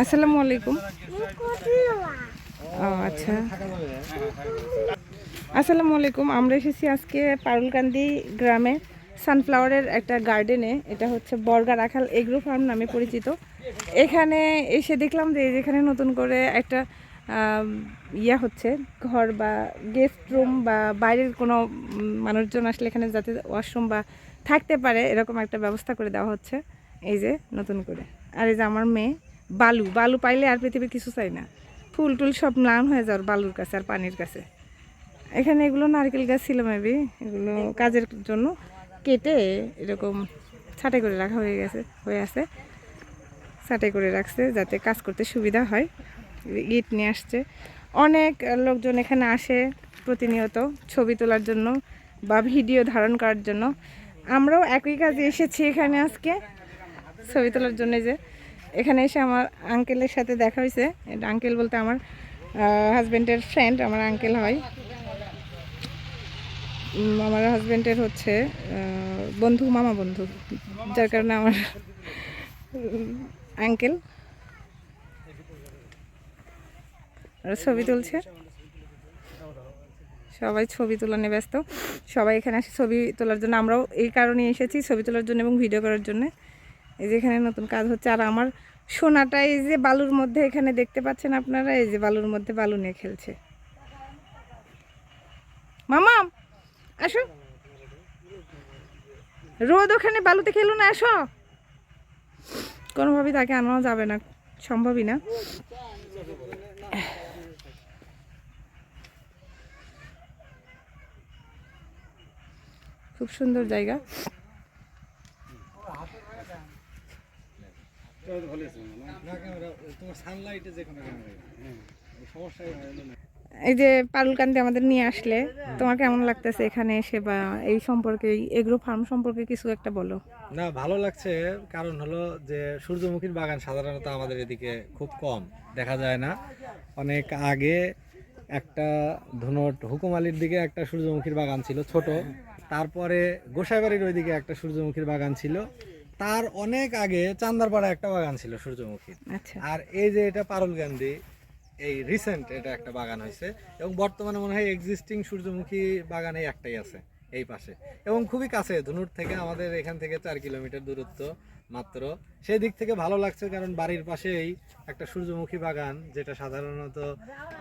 আসসালামু আলাইকুম। ও আচ্ছা। আসসালামু আলাইকুম, আমরা এসেছি আজকে পারুলকান্দি গ্রামে সানফ্লাওয়ারের একটা গার্ডেনে। এটা হচ্ছে বর্গা রাখাল এগ্রো ফার্ম নামে পরিচিত। এখানে এসে দেখলাম যে যেখানে নতুন করে একটা ইয়া হচ্ছে, ঘর বা গেস্ট রুম বা বাইরের কোনো মানুষজন আসলে এখানে যাতে ওয়াশরুম বা থাকতে পারে, এরকম একটা ব্যবস্থা করে দেওয়া হচ্ছে। এই যে নতুন করে। আর এই যে আমার মেয়ে, বালু। বালু পাইলে আর পৃথিবীর কিছু চাই না। ফুল টুল সব ম্লান হয়ে যাওয়ার বালুর কাছে আর পানির কাছে। এখানে এগুলো নারকেল গাছ ছিল মেবি এগুলো কাজের জন্য কেটে এরকম ছাটে করে রাখা হয়ে গেছে, হয়ে আছে। ছাটে করে রাখছে যাতে কাজ করতে সুবিধা হয়। ইট নিয়ে আসছে। অনেক লোকজন এখানে আসে প্রতিনিয়ত ছবি তোলার জন্য বা ভিডিও ধারণ করার জন্য। আমরাও একই কাজে এসেছি এখানে আজকে। ছবি তোলার জন্য যে, এখানে এসে আমার আঙ্কেলের সাথে দেখা হয়েছে। এটা আঙ্কেল বলতে আমার হাজব্যান্ডের ফ্রেন্ড আমার আঙ্কেল হয়। আমার হাজব্যান্ডের হচ্ছে বন্ধু, মামা বন্ধু, যার কারণে আমার আঙ্কেল ছবি তুলছে। সবাই ছবি তোলা নিয়ে ব্যস্ত। সবাই এখানে আসে ছবি তোলার জন্য। আমরাও এই কারণে এসেছি ছবি তোলার জন্য এবং ভিডিও করার জন্য। এই যে এখানে নতুন কাজ হচ্ছে। আর আমার সোনাটা এই যে বালুর মধ্যে এখানে দেখতে পাচ্ছেন আপনারা? এই যে বালুর মধ্যে বালু নিয়ে খেলছে। মামা, আসো। রোদ ওখানে, বালুতে খেলো না, আসো। কোনোভাবেই তাকে আনানো যাবে না, সম্ভবই না। খুব সুন্দর জায়গা। এই যে পারুলকান্তি আমাদের নিয়ে আসলে, তোমার কেমন লাগতেছে এখানে এসে বা এই সম্পর্কে এগ্রো ফার্ম সম্পর্কে কিছু একটা বলো? না, ভালো লাগছে। কারণ হলো যে, সূর্যমুখীর বাগান সাধারণত আমাদের এদিকে খুব কম, দেখা যায় না। অনেক আগে একটা ধুনট হুকুম আলীর দিকে একটা সূর্যমুখীর বাগান ছিল, ছোট। তারপরে গোসাইবাড়ির ওইদিকে একটা সূর্যমুখীর বাগান ছিল। তার অনেক আগে চান্দারপাড়া একটা বাগান ছিল সূর্যমুখীর আচ্ছা। আর এই যে এটা পারুল গান্ধী এই রিসেন্ট এটা একটা বাগান হয়েছে। এবং বর্তমানে মনে হয় এক্সিস্টিং সূর্যমুখী বাগানে একটাই আছে। এই পাশে। এবং খুবই কাছে ধনুর থেকে আমাদের এখান থেকে চার কিলোমিটার দূরত্ব মাত্র। সেই দিক থেকে ভালো লাগছে কারণ বাড়ির পাশেই একটা সূর্যমুখী বাগান যেটা সাধারণত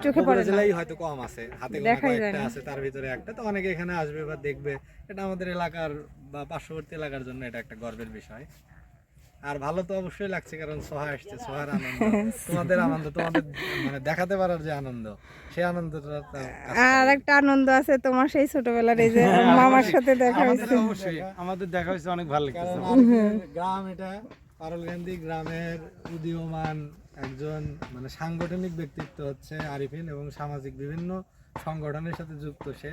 চোখে বগুড়া পড়ে জেলায় হয়তো কম আছে। হাতে গোনা কয়েকটা আছে তার ভিতরে একটা। তো অনেকে এখানে আসবে বা দেখবে। এটা আমাদের এলাকার বা পার্শ্ববর্তী এলাকার জন্য এটা একটা গর্বের বিষয়। আর ভালো তো অবশ্যই লাগছে কারণ সোহা আসছে সোহার আনন্দ। তোমাদের আনন্দ তোমাদের মানে দেখাতে পারার যে আনন্দ সেই আনন্দটা আর একটা আনন্দ আছে তোমার সেই ছোটবেলার এই যে মামার সাথে দেখা আমাদের হয়েছে। অবশ্যই আমাদের দেখা হয়েছে অনেক ভালো আরিফিনের গ্রাম এটা পারলগান্ধী গ্রামের উদীয়মান একজন মানে সাংগঠনিক ব্যক্তিত্ব হচ্ছে আরিফিন এবং সামাজিক বিভিন্ন সংগঠনের সাথে যুক্ত সে।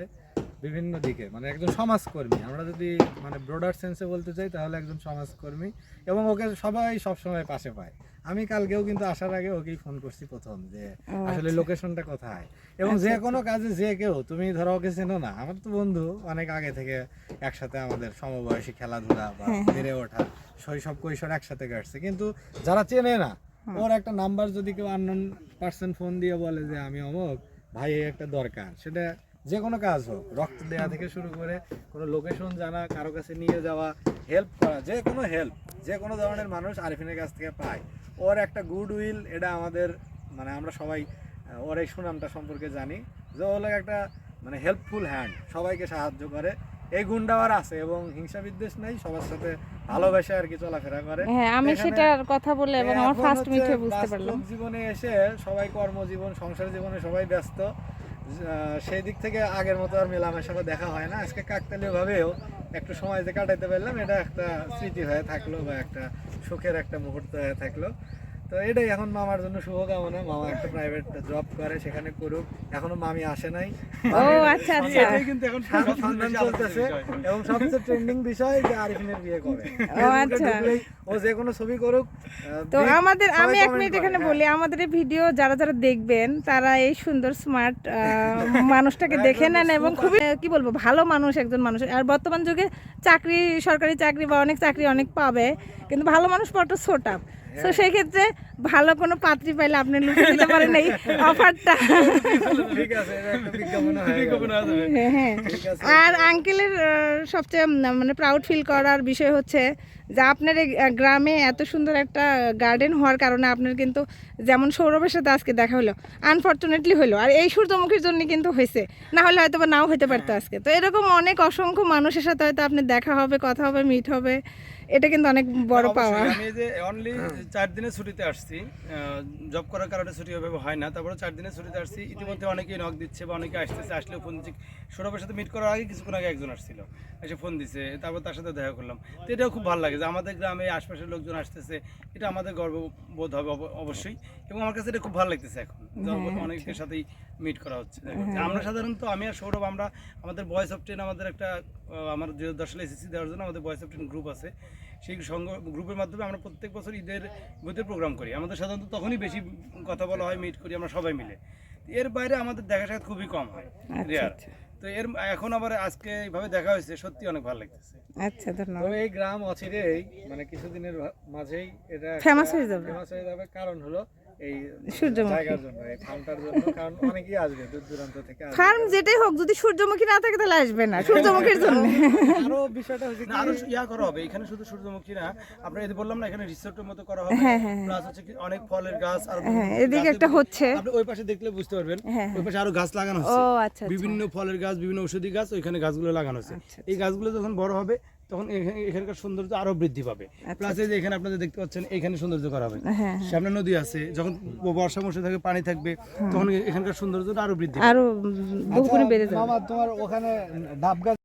বিভিন্ন দিকে মানে একজন সমাজকর্মী। আমরা যদি মানে ব্রডার সেন্সে বলতে চাই তাহলে একজন সমাজকর্মী এবং ওকে সবাই সবসময় পাশে পায়। আমি কালকেও কিন্তু আসার আগে ওকেই ফোন করছি প্রথম যে আসলে লোকেশনটা কোথায়? এবং যে কোনো কাজে যে কেউ তুমি ধরো ওকে চেনো না আমার তো বন্ধু অনেক আগে থেকে একসাথে আমাদের সমবয়সী খেলাধুলা বা বেড়ে ওঠা শৈশব কৈশোর একসাথে কাটছে। কিন্তু যারা চেনে না ওর একটা নাম্বার যদি কেউ আননোন পার্সন ফোন দিয়ে বলে যে আমি অমুক ভাই একটা দরকার। সেটা যে কোনো কাজ হোক রক্ত দেওয়া থেকে শুরু করে কোনো লোকেশন জানা কারও কাছে নিয়ে যাওয়া হেল্প করা যে কোনো হেল্প যে কোনো ধরনের মানুষ আরিফিনের কাছ থেকে পায়। ওর একটা গুড উইল এটা আমাদের মানে আমরা সবাই ওর এই সুনামটা সম্পর্কে জানি। যে ও হলো একটা মানে হেল্পফুল হ্যান্ড সবাইকে সাহায্য করে। এই গুণটা ওর আছে এবং হিংসা বিদ্বেষ নেই সবার সাথে ভালোবেসে আর কি চলাফেরা করে। হ্যাঁ আমি সেটার কথা বলে এবং আমার ফার্স্ট মিটে বুঝতে পারলাম। জীবনে এসে সবাই কর্মজীবন সংসার জীবনে সবাই ব্যস্ত। সেই দিক থেকে আগের মতো আর মেলামেশা দেখা হয় না। আজকে কাকতালীয় ভাবেও একটু সময় যে কাটাইতে পারলাম, এটা একটা স্মৃতি হয়ে থাকল বা একটা সুখের একটা মুহূর্ত হয়ে থাকল। তো এটাই এখন মামার জন্য শুভকামনা। মামা একটা প্রাইভেট জব করে সেখানে করুক। এখনও মামি আসে নাই। ও আচ্ছা আচ্ছা। এটাই কিন্তু এখন সারা সন্ধান চলতেছে। এবং সবচেয়ে ট্রেন্ডিং বিষয় যে আরিফিনের বিয়ে কবে ও আচ্ছা। ও যে কোনো ছবি করুক তো আমাদের আমি এক মিনিট এখানে। বলি আমাদের এই ভিডিও যারা যারা দেখবেন তারা এই সুন্দর স্মার্ট মানুষটাকে দেখে নেন এবং খুবই কি বলব ভালো মানুষ একজন মানুষ। আর বর্তমান যুগে চাকরি সরকারি চাকরি বা অনেক চাকরি অনেক পাবে কিন্তু ভালো মানুষ পাওয়াটা ছোট তো সেই ক্ষেত্রে ভালো কোনো পাত্রী পাইলে আপনি লুকিয়ে দিতে পারেন এই অফারটা। ঠিক আছে এটা একটা বিজ্ঞাপন গেল। হ্যাঁ হ্যাঁ আর আঙ্কেলের সবচেয়ে মানে প্রাউড ফিল করার বিষয় হচ্ছে যে আপনার গ্রামে এত সুন্দর একটা গার্ডেন হওয়ার কারণে আপনার কিন্তু যেমন সৌরভের সাথে আজকে দেখা হলো আনফর্চুনেটলি হলো। আর এই সূর্যমুখীর জন্য কিন্তু হয়েছে। না হলে হয়তো বা নাও হতে পারতো আজকে। তো এরকম অনেক অসংখ্য মানুষের সাথে হয়তো আপনি দেখা হবে কথা হবে মিট হবে। এটা কিন্তু অনেক বড় পাওয়া। আমি যে অনলি চার দিনের ছুটিতে আসছি জব করার কারণে ছুটি ওইভাবে হয় না। তারপরে চার দিনের ছুটিতে আসছি। ইতিমধ্যে অনেকেই নক দিচ্ছে বা অনেকে আসতেছে। আসলেও ফোন দিচ্ছে। সৌরভের সাথে মিট করার আগে কিছুক্ষণ আগে একজন আসছিল। এসে ফোন দিছে। তারপর তার সাথে দেখা করলাম। তো এটাও খুব ভালো লাগে। যে আমাদের গ্রামে আশপাশের লোকজন আসতেছে এটা আমাদের গর্ববোধ হবে অবশ্যই। এবং আমার কাছে এটা খুব ভালো লাগতেছে এখন। যে অনেকের সাথেই মিট করা হচ্ছে। আমরা সাধারণত আমি আর সৌরভ আমরা আমাদের বয়েস অফ টেন আমাদের একটা আমার যে দশ সালে এসএসসি দেওয়ার জন্য আমাদের বয়েস অফ টেন গ্রুপ আছে। সেই সঙ্গ গ্রুপের মাধ্যমে আমরা প্রত্যেক বছর ঈদের ভূতের প্রোগ্রাম করি। আমাদের সাধারণত তখনই বেশি কথা বলা হয় মিট করি আমরা সবাই মিলে। এর বাইরে আমাদের দেখা সাক্ষাৎ খুবই কম হয়। রেয়ার তো এর এখন আবার আজকে এইভাবে দেখা হয়েছে সত্যি অনেক ভালো লাগতেছে। আচ্ছা তো ধন্যবাদ এই গ্রাম অচিরেই মানে কিছুদিনের মাঝেই এটা ফেমাস হয়ে যাবে। ফেমাস হয়ে যাবে। কারণ হলো এই সূর্যমুখী। জায়গার জন্য এই ফার্মটার জন্য কারণ অনেকেই আসবে দূর দূরান্ত থেকে আসবে। ফার্ম যেটাই হোক যদি সূর্যমুখী না থাকে তাহলে আসবে না সূর্যমুখীর জন্য। আরও বিষয়টা হচ্ছে আরও ইয়া করা হবে এখানে শুধু সূর্যমুখী না আপনার এই বললাম না এখানে রিসোর্টের মতো করা হবে প্লাস হচ্ছে অনেক ফলের গাছ আর হ্যাঁ এদিকে একটা হচ্ছে। আপনি ওই পাশে দেখলে বুঝতে পারবেন হ্যাঁ, ওই পাশে আরও গাছ লাগানো হচ্ছে। আচ্ছা বিভিন্ন ফলের গাছ বিভিন্ন ঔষধি গাছ ওইখানে গাছগুলো লাগানো হচ্ছে। এই গাছগুলো যখন বড় হবে তখন এখানে- এখানকার সৌন্দর্য আরও বৃদ্ধি পাবে। প্লাস এই যে এখানে আপনাদের দেখতে পাচ্ছেন এখানে সৌন্দর্য করা হবে। হ্যাঁ সামনে নদী আছে যখন বর্ষা মৌসুমে থাকে পানি থাকবে তখন এখানকার সৌন্দর্যটা আরও বৃদ্ধি পাবে। আরও বহুগুণে বেড়ে যাবে। মামা তোমার ওখানে ডাব গাছ